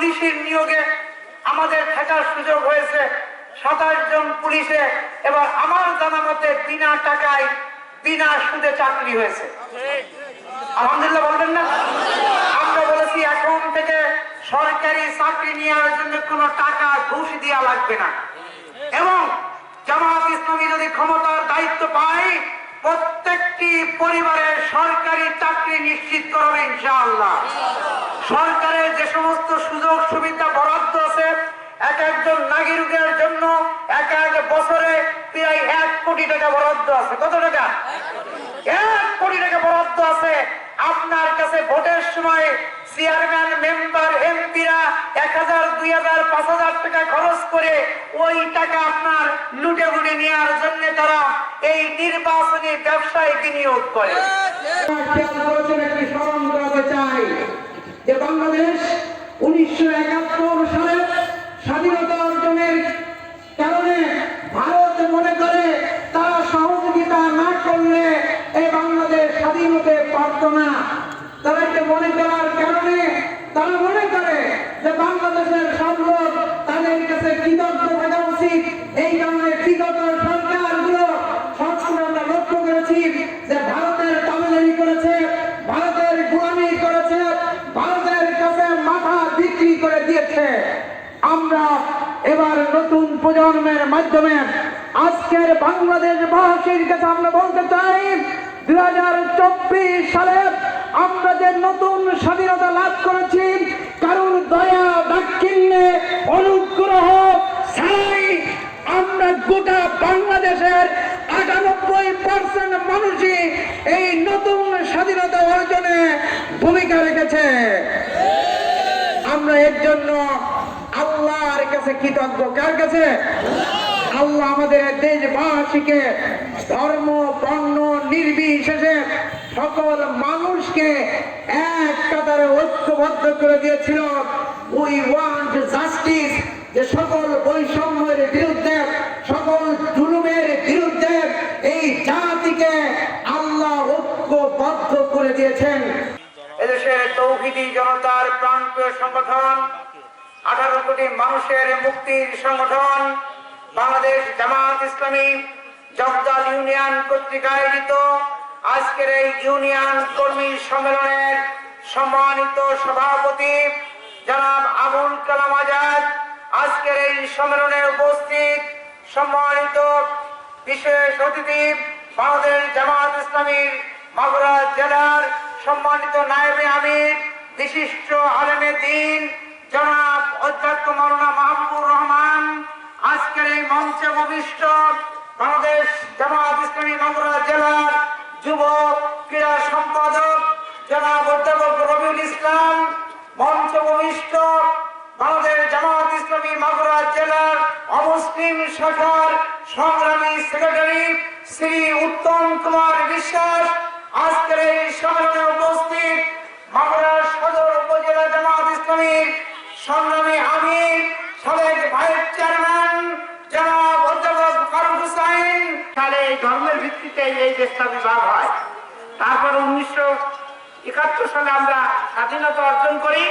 পুলিশের নিয়োগে আমাদের থাকার সুযোগ হয়েছে। সাতাশ জন পুলিশে এবার আমার জানা মতে বিনা টাকায়, বিনা সুদে চাকরি হয়েছে। আলহামদুলিল্লাহ বলবেন না? আমরা বলেছি, এখন থেকে সরকারি চাকরি নেওয়ার জন্য কোনো টাকা ঘুষ দেওয়া লাগবে না। এবং জামাত ইসলামী যদি ক্ষমতার দায়িত্ব পায়, প্রত্যেকটি পরিবারের সরকারি চাকরি নিশ্চিত করবে ইনশাআল্লাহ। সরকারের যে সমস্ত সুযোগ সুবিধা বরাদ্দ আছে, এক একজন নাগরিকের জন্য এক এক বছরে প্রায় এক কোটি টাকা বরাদ্দ আছে। কত টাকা? এক কোটি টাকা বরাদ্দ আছে। আপনার কাছে ভোটের সময় চেয়ারম্যান, মেম্বার, এমপিরা এক হাজার, দুই হাজার, পাঁচ হাজার টাকা খরচ করে ওই টাকা আপনার লুটে লুটে নেওয়ার জন্য তারা এই নির্বাচনী ব্যবসায় বিনিয়োগ করে খেয়াল করেছেন একটি স্মরণ করাতে চাই যে বাংলাদেশ উনিশশো একাত্তর সালে স্বাধীনতা অর্জনের কারণে ভারত মনে করে তারা সহযোগিতা না করলে এই বাংলাদেশ স্বাধীন হতে পারত না। তারা এটা মনে করার কারণে তারা মনে করে যে বাংলাদেশের লোক তাদের কাছে কৃতজ্ঞ থাকা উচিত। এই কারণে বিগত করে দিয়েছে আমরা এবার নতুন প্রজন্মের মাধ্যমে আজকের বাংলাদেশ বাসীর কাছে আমরা বলতে চাই চব্বিশ সালে আমরা যে নতুন স্বাধীনতা লাভ করেছি কারণ দয়া দাক্ষিণ্যে অনুগ্রহ ছাড়াই আমরা গোটা বাংলাদেশের আটানব্বই পার্সেন্ট মানুষই এই নতুন স্বাধীনতা অর্জনে ভূমিকা রেখেছে। আমরা এর জন্য আল্লাহর কাছে কৃতজ্ঞ। কার কাছে? আল্লাহ আমাদের দেশবাসীকে ধর্ম, বর্ণ, নির্বিশেষে সকল মানুষকে এক কাতারে ঐক্যবদ্ধ করে দিয়েছিল। উই ওয়ান্ট জাস্টিস যে সকল বৈষম্যের বিরুদ্ধে, সকল জুলুমের বিরুদ্ধে এই জাতিকে আল্লাহ ঐক্যবদ্ধ করে দিয়েছেন। এদেশের তৌহিদি জনতার প্রাণপ্রিয় সংগঠন, আঠারো কোটি মানুষের মুক্তির সংগঠন, বাংলাদেশ জামাত ইসলামী জগদাল ইউনিয়ন কর্তৃক আয়োজিত আজকের এই ইউনিয়ন কর্মী সম্মেলনের সম্মানিত সভাপতি জনাব আবুল কালাম আজাদ। আজকের এই সম্মেলনে উপস্থিত সম্মানিত বিশেষ অতিথি বাংলাদেশ জামাত ইসলামীর মাগুরা জেলার সম্মানিত নায়েবে আমির, বিশিষ্ট আলেমে দিন, জনাব অধ্যক্ষ মৌলানা মাহবুবুর রহমান, আজকের এই মঞ্চে ভবিষ্ঠ বাংলাদেশ জামাত ইসলামী মাগুরা জেলার যুব ক্রীড়া সম্পাদক জনাব অধ্যাপক রবিউল ইসলাম, মঞ্চ ভবিষ্ঠ বাংলাদেশ জামাত ইসলামী মাগুরা জেলার অমুসলিম শাখার সংগ্রামী সেক্রেটারি শ্রী ধর্মের ভিত্তিতে এই দেশটা বিভাগ হয়। তারপর উনিশশো একাত্তর সালে আমরা স্বাধীনতা অর্জন করি।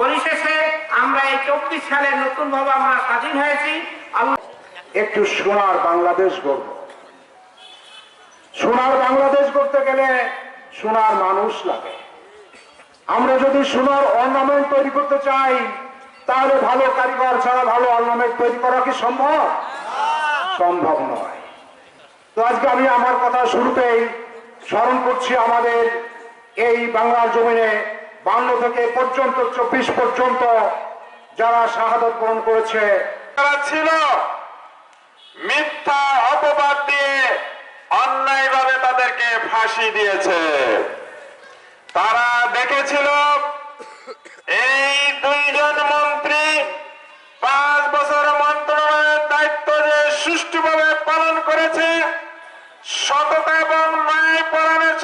পরিশেষে আমরা এই চব্বিশ সালে নতুন ভাবে আমরা স্বাধীন হয়েছি। একটু সোনার বাংলাদেশ গড়ব। সোনার বাংলাদেশ করতে গেলে সোনার মানুষ লাগে। আমরা যদি সোনার অর্নামেন্ট তৈরি করতে চাই, তাহলে ভালো কারিগর ছাড়া ভালো অর্নামেন্ট তৈরি করা কি সম্ভব? সম্ভব নয়। তো আজকে আমি আমার কথা শুরুতেই স্মরণ করছি আমাদের এই বাংলার জমিনে বান্ন থেকে পর্যন্ত, চব্বিশ পর্যন্ত যারা শাহাদত বরণ করেছে, তারা ছিল মিথ্যা অপবাদ দিয়ে অন্যায়ভাবে তাদেরকে ফাঁসি দিয়েছে। তারা দেখেছিল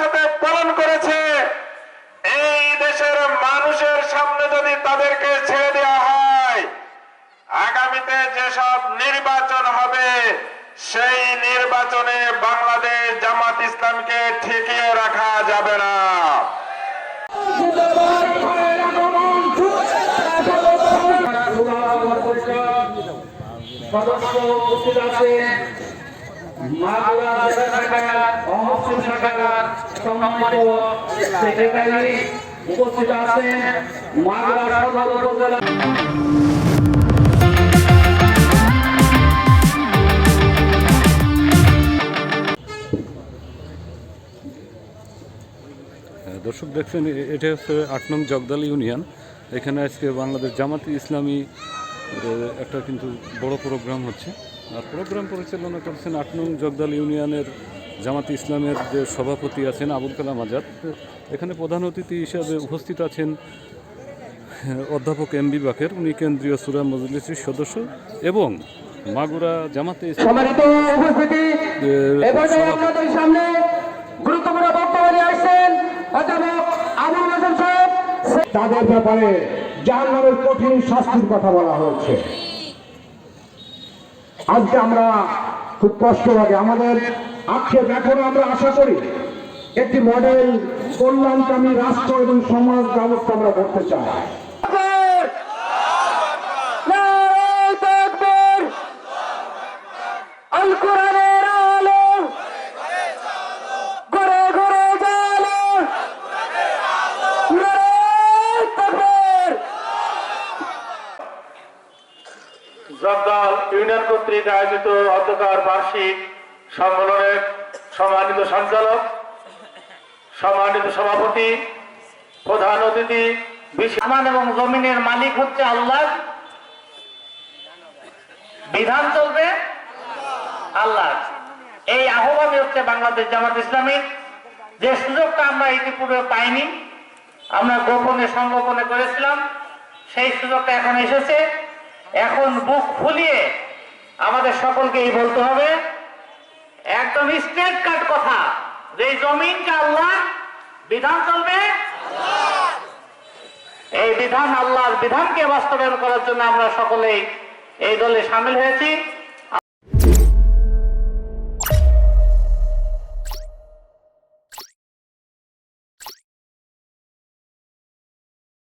একসাথে পালন করেছে। এই দেশের মানুষের সামনে যদি তাদেরকে ছেড়ে দেওয়া হয়, আগামীতে যেসব নির্বাচন হবে, সেই নির্বাচনে বাংলাদেশ জামাত ইসলামকে ঠেকিয়ে রাখা যাবে না। সদস্য উপস্থিত আছেন দর্শক দেখছেন এটা হচ্ছে আট নং জগদাল ইউনিয়ন। এখানে আজকে বাংলাদেশ জামাতি ইসলামী একটা কিন্তু বড় প্রোগ্রাম হচ্ছে। প্রোগ্রাম পরিচালনা করছেন আট নং জগদাল ইউনিয়নের জামাতি ইসলামের যে সভাপতি আছেন আবুল কালাম আজাদ। এখানে প্রধান অতিথি হিসাবে উপস্থিত আছেন অধ্যাপক এম বি বাকের। উনি কেন্দ্রীয় সুরা মজলিসের সদস্য এবং মাগুরা জামাতে ইসলাম সম্মানিত উপস্থিতি। এর সভাপতি। আপনাদের সামনে গুরুত্বপূর্ণ বক্তব্য নিয়ে আসছেন অধ্যাপক আবুল হাসান সাহেব। তাদের ব্যাপারে জাহান্নামের কঠিন শাস্তির কথা বলা হয়েছে। আজকে আমরা খুব কষ্ট লাগে। আমাদের আক্ষেপ এখনও আমরা আশা করি, একটি মডেল কল্যাণকামী রাষ্ট্র এবং সমাজ ব্যবস্থা আমরা করতে চাই। জগদল ইউনিয়ন কর্তৃক আয়োজিত অধ্যকার বার্ষিক সম্মেলনের সম্মানিত সঞ্চালক, সম্মানিত সভাপতি, প্রধান অতিথি বিশেষ এবং জমিনের মালিক হচ্ছে আল্লাহ। বিধান চলবে আল্লাহ। এই আহ্বানই হচ্ছে বাংলাদেশ জামাত ইসলামীর যে সুযোগটা আমরা ইতিপূর্বে পাইনি, আমরা গোপনে সংগোপনে করেছিলাম, সেই সুযোগটা এখন এসেছে। এখন বুক ফুলিয়ে আমাদের সকলকেই বলতে হবে, একদম স্ট্রেট কাট কথা, যে জমিনটা আল্লাহ বিধান চলবে? এই বিধান আল্লাহর বিধানকে বাস্তবায়ন করার জন্য আমরা সকলেই এই দলে সামিল হয়েছি।